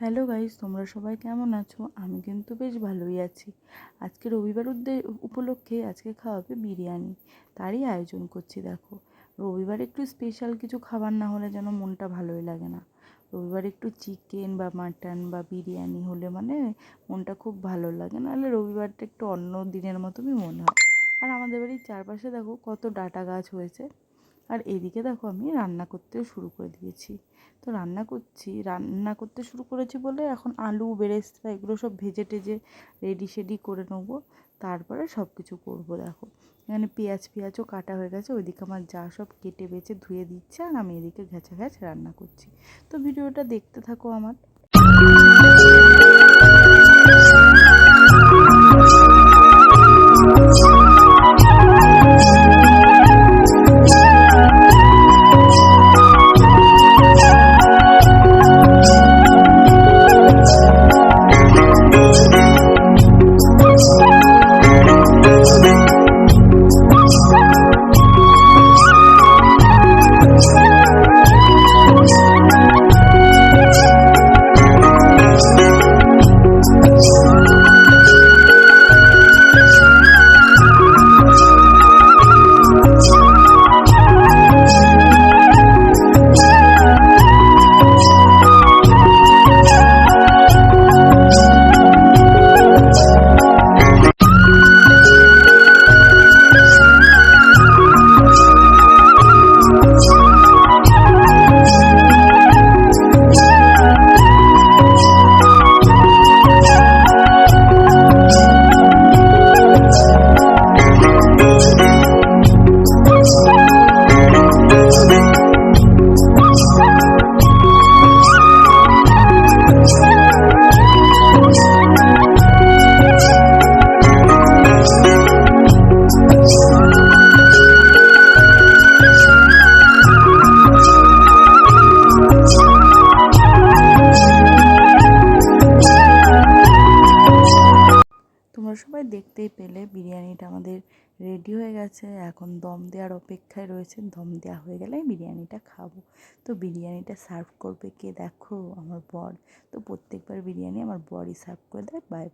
Hello guys, তোমরা সবাই কেমন আছো? আমি কিন্তু বেশ ভালোই আছি। আজকে রবিবার উপলক্ষে আজকে খাওয়াবে বিরিয়ানি। তারই আয়োজন করছি, দেখো। রবিবার একটু স্পেশাল কিছু খাবার না হলে যেন মনটা ভালোই লাগে না। রবিবার একটু চিকেন বা মাটন বা বিরিয়ানি হলে মানে মনটা খুব ভালো লাগে। নাহলে রবিবারটা একটু অন্য দিনের মতনই মনে হয়। আর আমাদের বাড়ির চারপাশে দেখো কত ডাটা গাছ হয়েছে। আর এদিকে দেখো আমি রান্না করতেও শুরু করে দিয়েছি। তো রান্না করছি, রান্না করতে শুরু করেছি বলে এখন আলু, বেরেস্তা এগুলো সব ভেজে টেজে রেডি সেডি করে নেব। তারপরে সব কিছু করব দেখো। এখানে পেঁয়াজ, পেঁয়াজও কাটা হয়ে গেছে, ওইদিকে আমার যা সব কেটে বেছে ধুয়ে দিচ্ছে আর আমি এদিকে ঘেঁচা ঘ্যাচ রান্না করছি। তো ভিডিওটা দেখতে থাকো আমার। তোমরা সবাই দেখতেই পেলে, বিরিয়ানিটা আমাদের রেডি হয়ে গেছে। এখন দম দেওয়ার অপেক্ষায় রয়েছে দম দেওয়া হয়ে গেলে বিরিয়ানিটা খাব। তো বিরিয়ানিটা সার্ভ করবে কে? দেখো, আমার বর। তো প্রত্যেকবার বিরিয়ানি আমার বরই সার্ভ করে দেয়। বাই